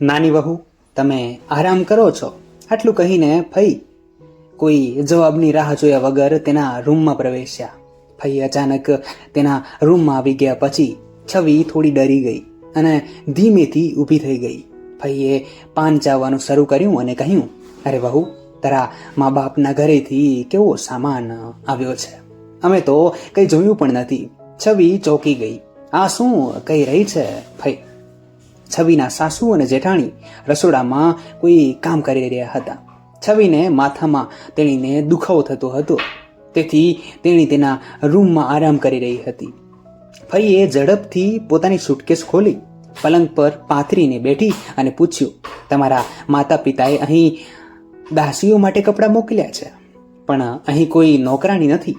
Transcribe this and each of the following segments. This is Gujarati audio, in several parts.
નાની વહુ, તમે આરામ કરો છો? આટલું કહીને ફઈ કોઈ જવાબની રાહ જોયા વગર તેના રૂમમાં પ્રવેશ્યા. ફઈ અચાનક તેના રૂમમાં આવી ગયા પછી છવી થોડી ડરી ગઈ અને ધીમેથી ઊભી થઈ ગઈ. ફઈએ પાન ચાવવાનું શરૂ કર્યું અને કહ્યું, અરે વહુ, તારા મા બાપના ઘરેથી કેવો સામાન આવ્યો છે? અમે તો કંઈ જોયું પણ નથી. છવી ચોંકી ગઈ. આ શું કહી રહી છે ફઈ છવીના સાસુ અને જેઠાણી રસોડામાં કોઈ કામ કરી રહ્યા હતા. છવીને માથામાં તેણીને દુખાવો થતો હતો. તેથી તેણી તેના રૂમમાં આરામ કરી રહી હતી. ફઈએ ઝડપથી પોતાની સુટકેસ ખોલી, પલંગ પર પાથરીને બેઠી અને પૂછ્યું, તમારા માતા પિતાએ અહીં દાસીઓ માટે કપડાં મોકલ્યા છે? પણ અહીં કોઈ નોકરાણી નથી.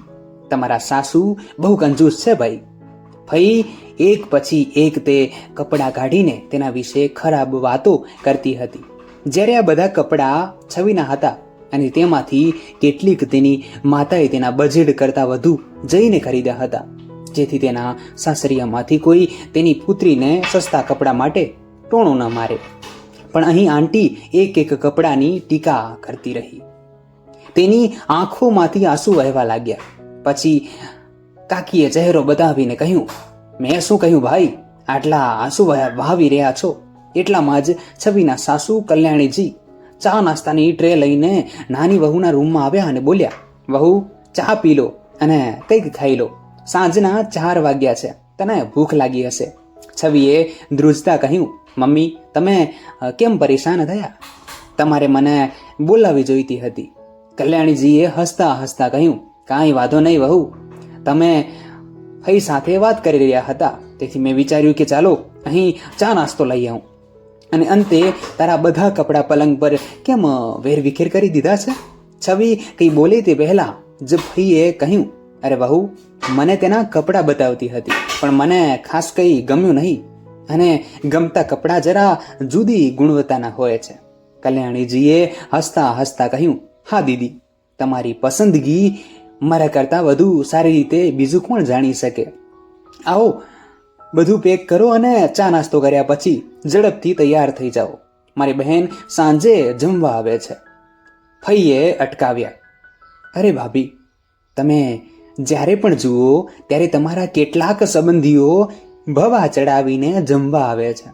તમારા સાસુ બહુ કંજૂસ છે ભાઈ. ફઈ એક પછી એક તે કપડાં કાઢીને તેના વિશે ખરાબ વાતો કરતી હતી. જ્યારે આ બધા કપડાં છવીના હતા અને તેમાંથી કેટલીક તેની માતાએ તેના બજેટ કરતાં વધુ જઈને ખરીદ્યા હતા. જેથી તેના સાસરિયામાંથી કોઈ તેની પુત્રીને સસ્તા કપડાં માટે ટોણો ન મારે. પણ અહીં આંટી એક એક કપડાની ટીકા કરતી રહી. તેની આંખોમાંથી આંસુ વહેવા લાગ્યા. પછી કાકીએ ચહેરો બતાવીને કહ્યું, મેં શું કહ્યું ભાઈ? આટલા આંસુ વહાવી રહ્યા છો. એટલામાં જ છબીના સાસુ કલ્યાણીજી ચા નાસ્તાની ટ્રે લઈને નાની વહુના રૂમમાં આવ્યા અને બોલ્યા, વહુ, ચા પી લો અને કંઈક ખાઈ લો. સાંજના ચાર વાગ્યા છે. તને ભૂખ લાગી હશે. છબીએ ધ્રુજતા કહ્યું, મમ્મી, તમે કેમ પરેશાન થયા? તમારે મને બોલાવી જોઈતી હતી. કલ્યાણીજીએ હસતા હસતા કહ્યું, કાંઈ વાંધો નહીં વહુ. તમે ફઈ સાથે વાત કરી રહ્યા હતા. તેથી મેં વિચાર્યું કે ચાલો, અહીં ચા નાસ્તો લઈ આવું. અને અંતે તારા બધા કપડાં પલંગ પર કેમ વેરવિખેર કરી દીધા છે? છવી કંઈ બોલે તે પહેલાં જ ફઈએ કહ્યું, અરે વહુ, મને તેના કપડાં બતાવતી હતી, પણ મને ખાસ કંઈ ગમ્યું નહીં. અને ગમતા કપડાં જરા જુદી ગુણવત્તાના હોય છે. કલ્યાણીજીએ હસતા હસતા કહ્યું, હા, દીદી, તમારી પસંદગી મારા કરતાં વધુ સારી રીતે બીજું કોણ જાણી શકે? આવો, બધું પેક કરો અને ચા નાસ્તો કર્યા પછી ઝડપથી તૈયાર થઈ જાઓ. મારી બહેન સાંજે જમવા આવે છે. ફઈએ અટકાવ્યા. અરે ભાભી, તમે જ્યારે પણ જુઓ, ત્યારે તમારા કેટલાક સંબંધીઓ ભવા ચડાવીને જમવા આવે છે.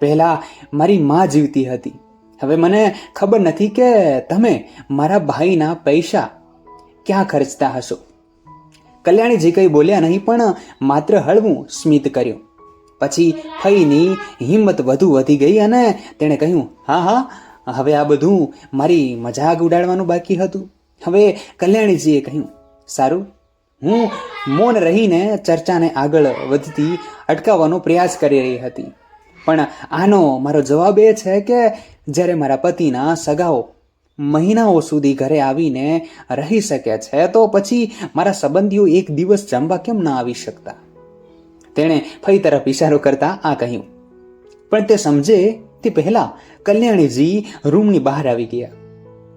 પહેલાં મારી મા જીવતી હતી. હવે મને ખબર નથી કે તમે મારા ભાઈના પૈસા ક્યાં ખર્ચતા હશો? કલ્યાણીજી કંઈ બોલ્યા નહીં, પણ માત્ર હળવું સ્મિત કર્યું. પછી ફઈની હિંમત વધુ વધી ગઈ અને તેણે કહ્યું, હા હા, હવે આ બધું મારી મજાક ઉડાડવાનું બાકી હતું. હવે કલ્યાણીજીએ કહ્યું, સારું, હું મૌન રહીને ચર્ચાને આગળ વધતી અટકાવવાનો પ્રયાસ કરી રહી હતી. પણ આનો મારો જવાબ એ છે કે જ્યારે મારા પતિના સગાઓ મહિનાઓ સુધી ઘરે આવીને રહી શકે છે, તો પછી મારા સંબંધીઓ એક દિવસ જમવા કેમ ના આવી શકતા? તેણે ફઈ તરફ ઇશારો કરતા આ કહ્યું, પણ તે સમજે, તે પહેલા કલ્યાણીજી રૂમની બહાર આવી ગયા.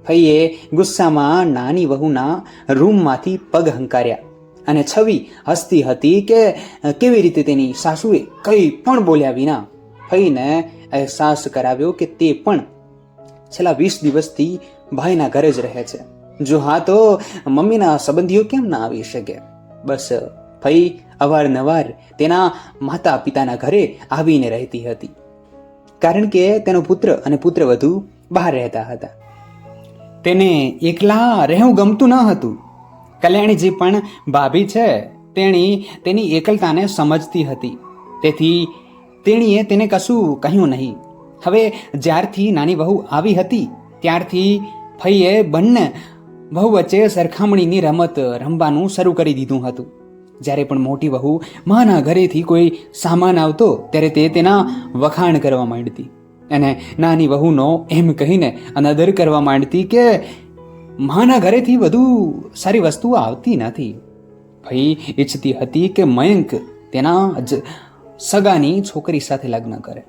ફઈએ ગુસ્સામાં નાની વહુના રૂમમાંથી પગ હંકાર્યા અને છવી હસતી હતી કે કેવી રીતે તેની સાસુએ કંઈ પણ બોલ્યા વિના ફઈને અહેસાસ કરાવ્યો કે તે પણ છેલ્લા વીસ દિવસથી ભાઈના ઘરે જ રહે છે. જો હા તો મમ્મીના સંબંધીઓ કેમ ના આવી શકે? બસ ફઈ અવારનવાર તેના માતા પિતાના ઘરે આવીને રહેતી હતી. કારણ કે તેનો પુત્ર અને પુત્રવધુ બહાર રહેતા હતા. તેને એકલા રહેવું ગમતું ન હતું. કલ્યાણીજી પણ ભાભી છે, તેણી તેની એકલતાને સમજતી હતી. તેથી તેણીએ તેને કશું કહ્યું નહીં. હવે જ્યારથી નાની વહુ આવી હતી, ત્યારથી ફઈએ બંને વહુ વચ્ચે સરખામણીની રમત રમવાનું શરૂ કરી દીધું હતું. જ્યારે પણ મોટી વહુ માના ઘરેથી કોઈ સામાન આવતો, ત્યારે તે તેના વખાણ કરવા માંડતી. અને નાની વહુનો એમ કહીને અનાદર કરવા માંડતી કે, માના ઘરેથી વધુ સારી વસ્તુઓ આવતી નથી. ભાઈ ઈચ્છતી હતી કે મયંક તેના જ સગાની છોકરી સાથે લગ્ન કરે.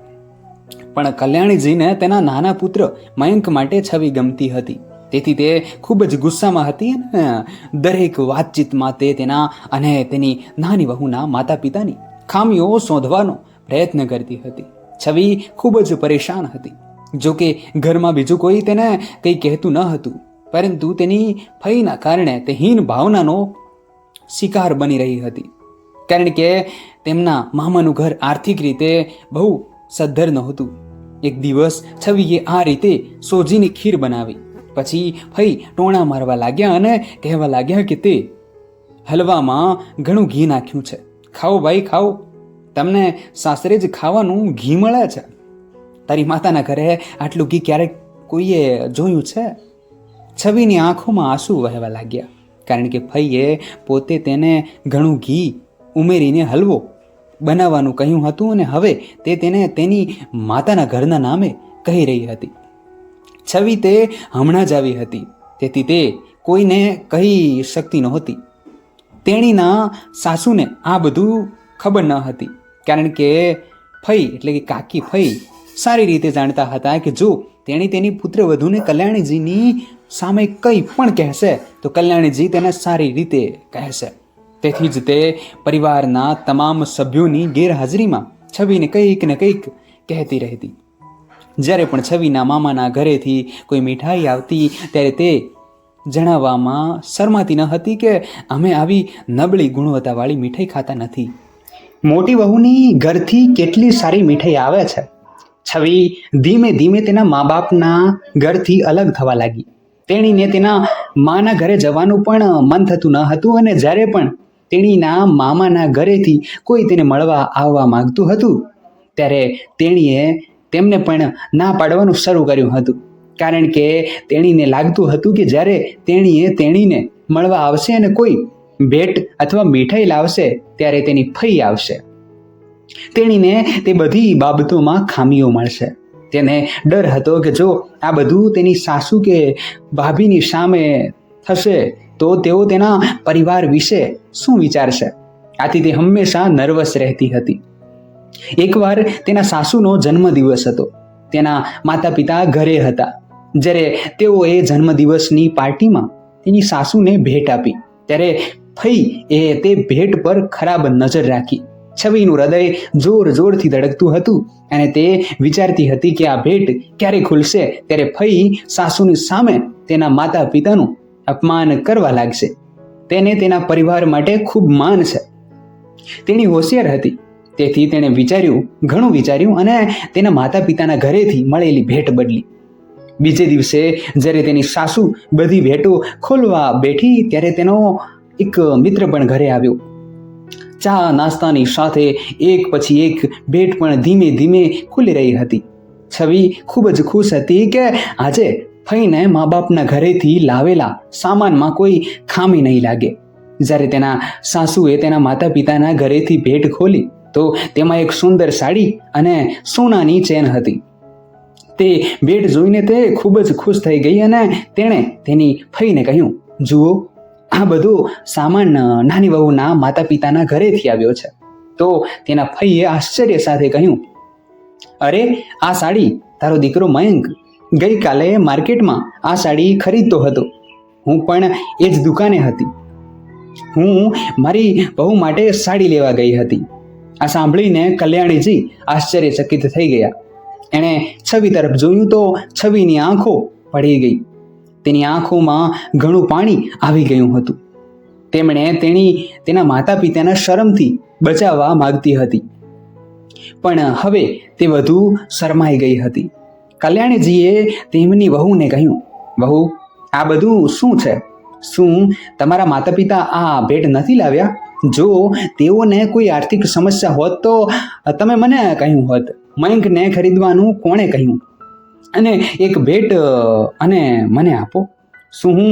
પણ કલ્યાણીજીને તેના નાના પુત્ર મયંક માટે છવી ગમતી હતી. તેથી તે ખૂબ જ ગુસ્સામાં હતી અને દરેક વાતચીતમાં તે તેના અને તેની નાની વહુના માતા પિતાની ખામીઓ શોધવાનો પ્રયત્ન કરતી હતી. છવી ખૂબ જ પરેશાન હતી. જો કે ઘરમાં બીજું કોઈ તેને કંઈ કહેતું ન હતું, પરંતુ તેની ફઈના કારણે તે હીન ભાવનાનો શિકાર બની રહી હતી. કારણ કે તેમના મામાનું ઘર આર્થિક રીતે બહુ સદ્ધર નહોતું. એક દિવસ છવીએ આ રીતે સોજીની ખીર બનાવી. પછી ફઈ ટોણા મારવા લાગ્યા અને કહેવા લાગ્યા કે તે, હલવામાં ઘણું ઘી નાખ્યું છે. ખાઓ ભાઈ, ખાઓ. તમને સાસરે જ ખાવાનું ઘી મળે છે. તારી માતાના ઘરે આટલું ઘી ક્યારેક કોઈએ જોયું છે? છવીની આંખોમાં આંસુ વહેવા લાગ્યા. કારણ કે ફઈએ પોતે તેને ઘણું ઘી ઉમેરીને હલવો બનાવવાનું કહ્યું હતું અને હવે તે તેને તેની માતાના ઘરના નામે કહી રહી હતી. છવી તે હમણાં જ આવી હતી, તેથી તે કોઈને કહી શકતી નહોતી. તેણીના સાસુને આ બધું ખબર ન હતી, કારણ કે ફઈ એટલે કે કાકી ફઈ સારી રીતે જાણતા હતા કે જો તેણી તેની પુત્રવધૂને કલ્યાણીજીની સામે કંઈ પણ કહેશે, તો કલ્યાણીજી તેને સારી રીતે કહેશે. તેથી જ તે પરિવારના તમામ સભ્યોની ગેરહાજરીમાં છબીને કંઈક ને કંઈક કહેતી રહેતી. જ્યારે પણ છવીના મામાના ઘરેથી કોઈ મીઠાઈ આવતી, ત્યારે તે જણાવવામાં શરમાતી ન હતી કે અમે આવી નબળી ગુણવત્તાવાળી મીઠાઈ ખાતા નથી. મોટી વહુની ઘરથી કેટલી સારી મીઠાઈ આવે છે? છવી ધીમે ધીમે તેના મા બાપના ઘરથી અલગ થવા લાગી. તેણીને તેના માના ઘરે જવાનું પણ મન થતું ન હતું અને જ્યારે પણ તેણીના મામાના ઘરેથી કોઈ તેને મળવા આવવા માંગતું હતું. ત્યારે તેણીએ તેમને પણ ના પાડવાનું શરૂ કર્યું હતું. કારણ કે તેણીને લાગતું હતું કે જ્યારે તેણીએ તેણીને મળવા આવશે અને કોઈ ભેટ અથવા મીઠાઈ લાવશે, ત્યારે તેની ફઈ આવશે. તેણીને તે બધી બાબતોમાં ખામીઓ મળશે. તેને ડર હતો કે જો આ બધું તેની સાસુ કે ભાભીની સામે થશે તો તેઓ તેના પરિવાર વિશે શું વિચારશે? આથી તે હંમેશા નર્વસ રહેતી હતી. એકવાર તેના સાસુનો જન્મદિવસ હતો. તેના માતા પિતા ઘરે હતા. જ્યારે તેઓએ જન્મદિવસની પાર્ટીમાં તેની સાસુને ભેટ આપી. ત્યારે ફઈ એ તે ભેટ પર ખરાબ નજર રાખી. છવીનું હૃદય જોર જોરથી ધડકતું હતું અને તે વિચારતી હતી કે આ ભેટ ક્યારે ખુલશે? ત્યારે ફઈ સાસુની સામે તેના માતા પિતાનું અપમાન કરવા લાગશે. તેને તેના પરિવાર માટે ખૂબ માન છે. તેણી હોશિયાર હતી. તેથી તેણે વિચાર્યું, ઘણું વિચાર્યું અને તેના માતા પિતાના ઘરેથી મળેલી ભેટ બદલી. બીજે દિવસે, જ્યારે તેની સાસુ બધી ભેટો ખોલવા બેઠી, ત્યારે તેનો એક મિત્ર પણ ઘરે આવ્યો. ચા નાસ્તાની સાથે એક પછી એક ભેટ પણ ધીમે ધીમે ખુલી રહી હતી. છવી ખૂબ જ ખુશ હતી કે આજે ફઈને મા બાપના ઘરેથી લાવેલા સામાનમાં કોઈ ખામી નહીં લાગે. જ્યારે તેના સાસુએ તેના માતા પિતાના ઘરેથી ભેટ ખોલી, તો તેમાં એક સુંદર સાડી અને સોનાની ચેન હતી. તે ભેટ જોઈને તે ખૂબ જ ખુશ થઈ ગઈ અને તેણે તેની ફઈને કહ્યું, જુઓ, આ બધું સામાન નાની વહુના માતા પિતાના ઘરેથી આવ્યો છે. તો તેના ફઈએ આશ્ચર્ય સાથે કહ્યું, અરે, આ સાડી, તારો દીકરો મયંક ગઈકાલે માર્કેટમાં આ સાડી ખરીદતો હતો. હું પણ એ જ દુકાને હતી. હું મારી બહુ માટે સાડી લેવા ગઈ હતી. આ સાંભળીને કલ્યાણીજી આશ્ચર્યચકિત થઈ ગયા. એણે છવી તરફ જોયું તો છવીની આંખો પડી ગઈ. તેની આંખોમાં ઘણું પાણી આવી ગયું હતું. તેમણે તેણી તેના માતા પિતાના શરમથી બચાવવા માગતી હતી. પણ હવે તે વધુ શરમાઈ ગઈ હતી. કલ્યાણીજીએ તેમની વહુને કહ્યું, વહુ, આ બધું શું છે? શું તમારા માતા પિતા આ ભેટ નથી લાવ્યા? જો તેઓને કોઈ આર્થિક સમસ્યા હોત તો તમે મને કહ્યું હોત. મયંકને ખરીદવાનું કોણે કહ્યું? અને એક ભેટ અને મને આપો. શું હું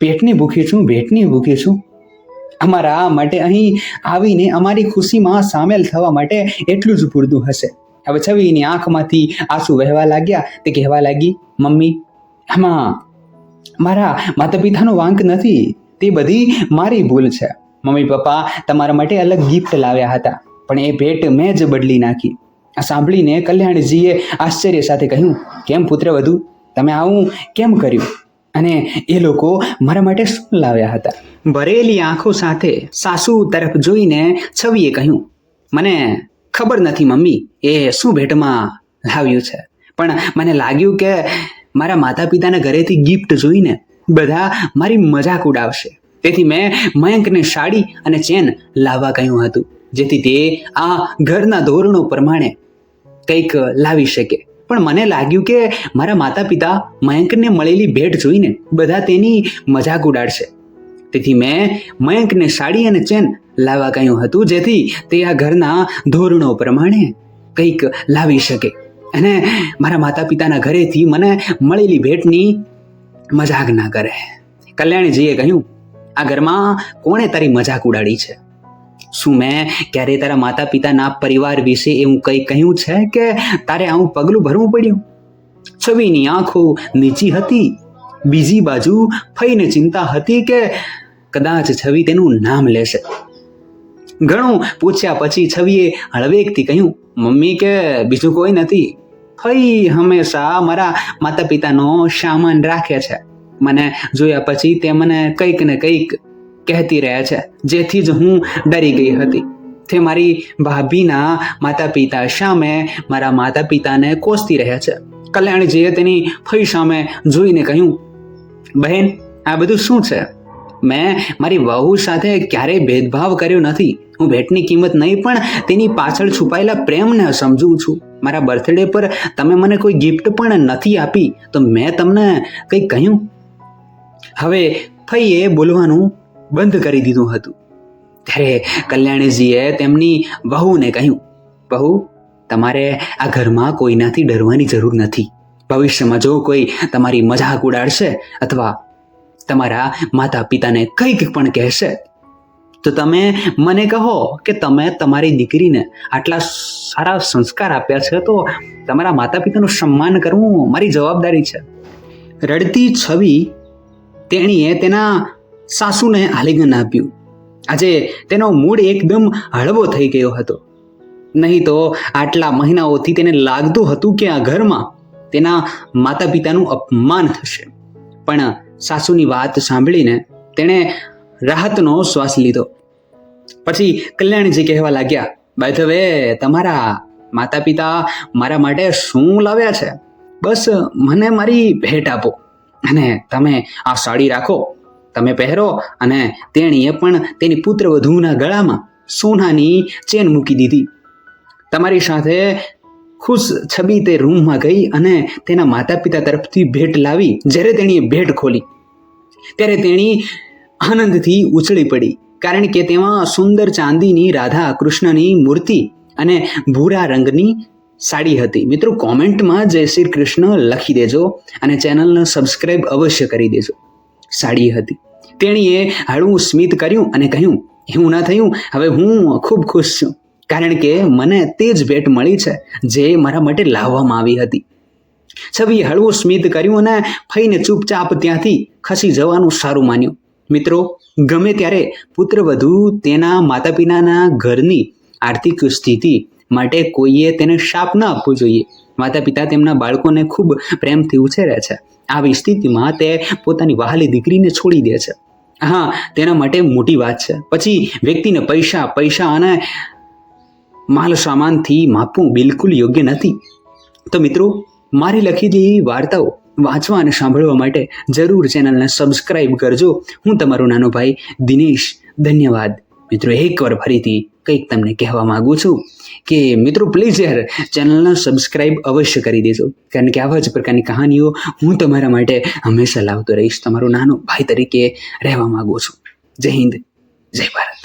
પેટની ભૂખી છું, ભેટની ભૂખી છું? અમારા માટે અહીં આવીને અમારી ખુશીમાં સામેલ થવા માટે એટલું જ પૂરતું હશે. હવે છવીની આંખમાંથી આંસુ વહેવા લાગ્યા તે કહેવા લાગી મમ્મી આમાં મારા માતા પિતાનો વાંક નથી, તે બધી મારી ભૂલ છે. મમ્મી, પપ્પા, તમારા માટે અલગ ગિફ્ટ લાવ્યા હતા, પણ એ ભેટ મેં જ બદલી નાખી. આ સાંભળીને કલ્યાણજીએ આશ્ચર્ય સાથે કહ્યું, કેમ પુત્ર વધુ, તમે આવું કેમ કર્યું? અને એ લોકો મારા માટે શું લાવ્યા હતા? ભરેલી આંખો સાથે સાસુ તરફ જોઈને છવિએ કહ્યું, મને ખબર નથી મમ્મી, એ શું ભેટમાં લાવ્યું છે. પણ મને લાગ્યું કે મારા માતા પિતાના ઘરેથી ગિફ્ટ જોઈને બધા મારી મજાક ઉડાવશે. તેથી મેં મયંકને સાડી અને ચેન લાવવા કહ્યું હતું, જેથી તે આ ઘરના ધોરણો પ્રમાણે કંઈક લાવી શકે. પણ મને લાગ્યું કે મારા માતા પિતા મયંકને મળેલી ભેટ જોઈને બધા તેની મજાક ઉડાડશે. તેથી મેં મયંકને સાડી અને ચેન લાવવા કહ્યું હતું, જેથી તે આ ઘરના ધોરણો પ્રમાણે કંઈક લાવી શકે. અને મારા માતા પિતાના ઘરેથી મને મળેલી ભેટની મજાક ના કરે. કલ્યાણીજીએ કહ્યું, આ ઘરમાં કોણે તારી મજાક ઉડાડી છે? શું મેં ક્યારે તારા માતા પિતાના પરિવાર વિશે એવું કંઈ કહ્યું છે કે તારે આવું પગલું ભરવું પડ્યું? છબીની આંખો નીચી હતી, બીજી બાજુ ફઈને ચિંતા હતી કે કદાચ છવી તેનું નામ લેશે. ઘણું પૂછ્યા પછી છવીએ હળવેકથી કહ્યું, મમ્મી કે બીજું કોઈ નથી? ફઈ હંમેશા મારા માતા પિતાનો સામાન રાખે છે. મને જોયા પછી તે મને કંઈક ને કંઈક કહેતી રહે છે, જેથી જ હું ડરી ગઈ હતી. તે મારી ભાભીના માતા પિતા સામે મારા માતા પિતાને કોસતી રહે છે. કલ્યાણજીએ તેની ફઈ સામે જોઈને કહ્યું, બહેન, આ બધું શું છે? મેં મારી વહુ સાથે ક્યારેય ભેદભાવ કર્યો નથી. હું ભેટની કિંમત નહીં, પણ તેની પાછળ છુપાયેલા પ્રેમને સમજું છું. મારા બર્થડે પર તમે મને કોઈ ગિફ્ટ પણ નથી આપી, તો મેં તમને કંઈ કહ્યું? હવે ફઈએ બોલવાનું બંધ કરી દીધું હતું. ત્યારે કલ્યાણીજીએ તેમની વહુને કહ્યું બહુ તમારે આ ઘરમાં કોઈનાથી ડરવાની જરૂર નથી. ભવિષ્યમાં જો કોઈ તમારી મજાક ઉડાડશે અથવા તમારા માતા પિતાને કંઈક પણ કહેશે તો તમે મને કહો કે તમે તમારી દીકરીને આટલા સારા સંસ્કાર આપ્યા છે, તો તમારા માતા પિતાનું સન્માન કરવું મારી જવાબદારી છે. રડતી છવી તેણીએ તેના સાસુને આલિંગન આપ્યું. આજે તેનો મૂડ એકદમ હળવો થઈ ગયો હતો. નહીં તો આટલા મહિનાઓથી તેને લાગતું હતું કે આ ઘરમાં તેના માતા પિતાનું અપમાન થશે. પણ સાસુની વાત સાંભળીને તેણે રાહતનો શ્વાસ લીધો. પછી કલ્યાણજી કહેવા લાગ્યા બાય ધ વે તમારા માતા પિતા મારા માટે શું લાવ્યા છે? બસ મને મારી ભેટ આપો અને તમે આ સાડી રાખો, તમે પહેરો અને તેણીએ પણ તેની પુત્રવધૂના ગળામાં સોનાની ચેન મૂકી દીધી. તમારી સાથે ખુશ છબી તે રૂમમાં ગઈ અને તેના માતા પિતા તરફથી ભેટ લાવી, જ્યારે તેણીએ ભેટ ખોલી. ત્યારે તેણી આનંદથી ઉછળી પડી. કારણ કે તેમાં સુંદર ચાંદીની, રાધા કૃષ્ણની મૂર્તિ અને ભૂરા રંગની સાડી હતી. મિત્રો, કોમેન્ટમાં જય શ્રી કૃષ્ણ લખી દેજો અને ચેનલને સબસ્ક્રાઇબ અવશ્ય કરી દેજો. સાડી હતી. તેણીએ હળવું સ્મિત કર્યું અને કહ્યું, એવું ના થયું. હવે હું ખૂબ ખુશ છું. કારણ કે મને તે જ ભેટ મળી છે, જે મારા માટે લાવવામાં આવી હતી. છબીએ હળવું સ્મિત કર્યું અને ફઈને ચૂપચાપ ત્યાંથી ખસી જવાનું સારું માન્યું. મિત્રો, ગમે ત્યારે પુત્રવધુ તેના માતા પિતાના ઘરની આર્થિક સ્થિતિ માટે કોઈએ તેને શાપ ન આપવો જોઈએ. માતા પિતા તેમના બાળકોને ખૂબ પ્રેમથી ઉછેરે છે. આવી સ્થિતિમાં તે પોતાની વહાલી દીકરીને છોડી દે છે. હા, તેના માટે મોટી વાત છે. પછી વ્યક્તિને પૈસા પૈસા અને માલ સામાનથી માપવું બિલકુલ યોગ્ય નથી. તો મિત્રો, મારી લખેલી વાર્તાઓ વાંચવા અને સાંભળવા માટે જરૂર ચેનલને સબસ્ક્રાઇબ કરજો. હું તમારો નાનો ભાઈ દિનેશ. ધન્યવાદ. મિત્રો, એકવાર ફરીથી કંઈક તમને કહેવા માગું છું કે, મિત્રો પ્લીઝ યાર, ચેનલને સબસ્ક્રાઇબ અવશ્ય કરી દેજો. કારણ કે આવા જ પ્રકારની કહાનીઓ હું તમારા માટે હંમેશા લાવતો રહીશ. તમારો નાનો ભાઈ તરીકે રહેવા માંગુ છું. જય હિન્દ. જય ભારત.